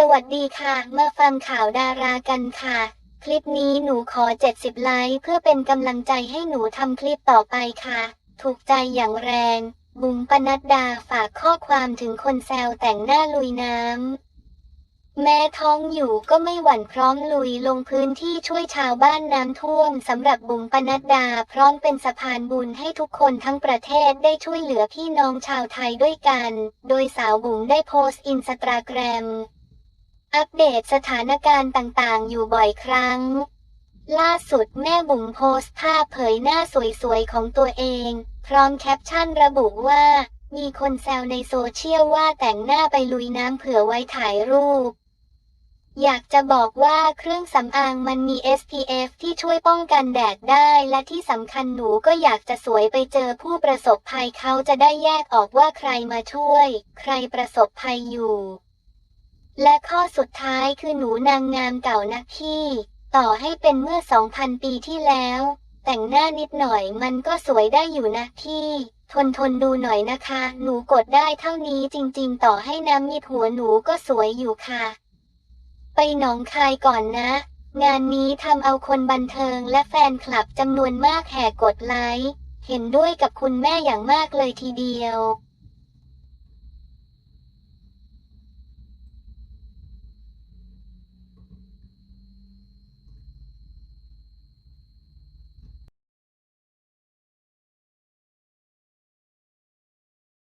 สวัสดีค่ะ มาฟังข่าวดารากันค่ะ คลิปนี้หนูขอ 70 ไลค์เพื่อเป็นกำลังใจให้หนูทำคลิปต่อไปค่ะ ถูกใจอย่างแรง บุ๋มปนัดดาฝากข้อความถึงคนแซวแต่งหน้าลุยน้ำ แม้ท้องอยู่ก็ไม่หวั่นพร้อมลุยลงพื้นที่ช่วยชาวบ้านน้ำท่วมสำหรับบุ๋มปนัดดาพร้อมเป็นสะพานบุญให้ทุกคนทั้งประเทศได้ช่วยเหลือพี่น้องชาวไทยด้วยกัน โดยสาวบุ๋มได้โพสต์อินสตาแกรม อัปเดตสถานการณ์ต่างๆ อยู่บ่อยครั้ง ล่าสุดแม่บุ๋มโพสต์ภาพเผยหน้าสวยๆ ของตัวเอง พร้อมแคปชั่นระบุว่า มีคนแซวในโซเชียลว่าแต่งหน้าไปลุยน้ำเผื่อไว้ถ่ายรูป อยากจะบอกว่าเครื่องสำอางมันมี SPF ที่ช่วยป้องกันแดดได้ และที่สำคัญหนูก็อยากจะสวยไปเจอผู้ประสบภัยเขาจะได้แยกออกว่าใครมาช่วย ใครประสบภัยอยู่ และข้อสุดท้ายคือหนูนางงามเก่านะพี่ ต่อให้เป็นเมื่อ 2,000 ปีที่แล้ว แต่งหน้านิดหน่อยมันก็สวยได้อยู่นะพี่ ทนทนดูหน่อยนะคะ หนูกดได้เท่านี้จริง ๆ ต่อให้น้ำมิดหัวหนูก็สวยอยู่ค่ะ ไปหนองคายก่อนนะ งานนี้ทำเอาคนบันเทิงและแฟนคลับจำนวนมากแห่กดไลค์ เห็นด้วยกับคุณแม่อย่างมากเลยทีเดียว